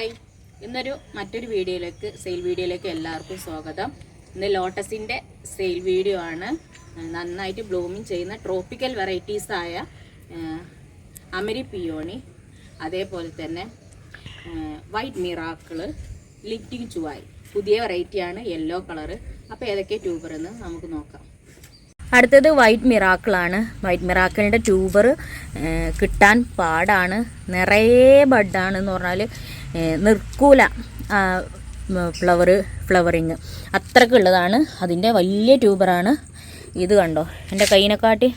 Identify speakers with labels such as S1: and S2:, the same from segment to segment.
S1: Hi. ഇന്നൊരു മറ്റൊരു വീഡിയോയിലേക്ക് സെയിൽ വീഡിയോയിലേക്ക് എല്ലാവർക്കും സ്വാഗതം. ഇന്ന് ലോട്ടസിന്റെ സെയിൽ വീഡിയോ ആണ്. നന്നായിട്ട് ബ്ലൂമിങ് ചെയ്യുന്ന ട്രോപ്പിക്കൽ വെറൈറ്റീസ് ആയ അമരി പിയോണി അതേപോലെ തന്നെ വൈറ്റ് മിറാക്കിൾ ലിറ്റിങ് ചുവായി പുതിയ വെറൈറ്റിയാണ് യെല്ലോ കളറ് അപ്പോൾ ഏതൊക്കെ ട്യൂബർ എന്ന് നമുക്ക് നോക്കാം. അടുത്തത് വൈറ്റ് മിറാക്കിളാണ് വൈറ്റ് മിറാക്കിളിന്റെ ട്യൂബർ കിട്ടാൻ പാടാണ്. നിറയെ ബഡാണ് എന്ന് പറഞ്ഞാൽ നിർക്കൂല ഫ്ലവർ ഫ്ലവറിങ് അത്രക്കുള്ളതാണ് അതിന്റെ വലിയ ട്യൂബറാണ് ഇത് കണ്ടോ? എന്റെ കൈയിനെക്കാട്ടി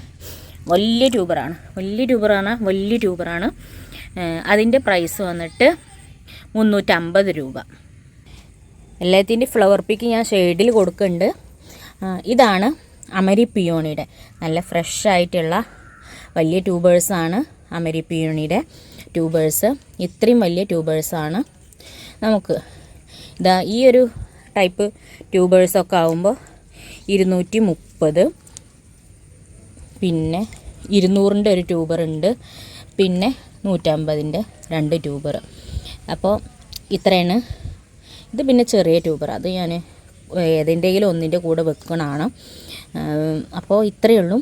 S1: വലിയ ട്യൂബറാണ് വലിയ ട്യൂബറാണ് വലിയ ട്യൂബറാണ് അതിന്റെ പ്രൈസ് വന്നിട്ട് മുന്നൂറ്റമ്പത് രൂപ. എല്ലാത്തിന്റെ ഫ്ലവർ പിക്ക് ഞാൻ ഷെയ്ഡിൽ കൊടുക്കുന്നുണ്ട്. ഇതാണ് അമരി പിയോണിയുടെ നല്ല ഫ്രഷ് ആയിട്ടുള്ള വലിയ ട്യൂബേഴ്സാണ് അമരി പിയോണിയുടെ ട്യൂബേഴ്സ്. ഇത്രയും വലിയ ട്യൂബേഴ്സാണ് നമുക്ക്. ഇതാ ഈ ഒരു ടൈപ്പ് ട്യൂബേഴ്സൊക്കെ ആകുമ്പോൾ ഇരുന്നൂറ്റി മുപ്പത് പിന്നെ ഇരുന്നൂറിന്റെ ഒരു ട്യൂബർ ഉണ്ട് പിന്നെ നൂറ്റമ്പതിന്റെ രണ്ട് ട്യൂബർ അപ്പോൾ ഇത്രയാണ്. ഇത് പിന്നെ ചെറിയ ട്യൂബർ. അത് ഞാൻ ഏതിന്റെങ്കിലും ഒന്നിന്റെ കൂടെ വെക്കണമാണ് അപ്പോൾ ഇത്രയേ ഉള്ളൂ.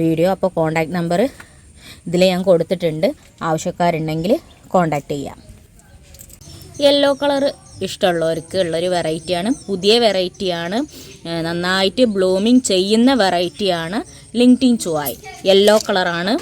S1: വീഡിയോ. അപ്പോൾ കോണ്ടാക്ട് നമ്പർ ഇതിൽ ഞാൻ കൊടുത്തിട്ടുണ്ട്. ആവശ്യക്കാരുണ്ടെങ്കിൽ കോണ്ടാക്ട് ചെയ്യാം. യെല്ലോ കളർ ഇഷ്ടമുള്ളവർക്ക് ഉള്ളൊരു വെറൈറ്റിയാണ് പുതിയ വെറൈറ്റിയാണ് നന്നായിട്ട് ബ്ലൂമിങ് ചെയ്യുന്ന വെറൈറ്റിയാണ് ലിങ്ടിങ് ചുവായ് യെല്ലോ കളറാണ്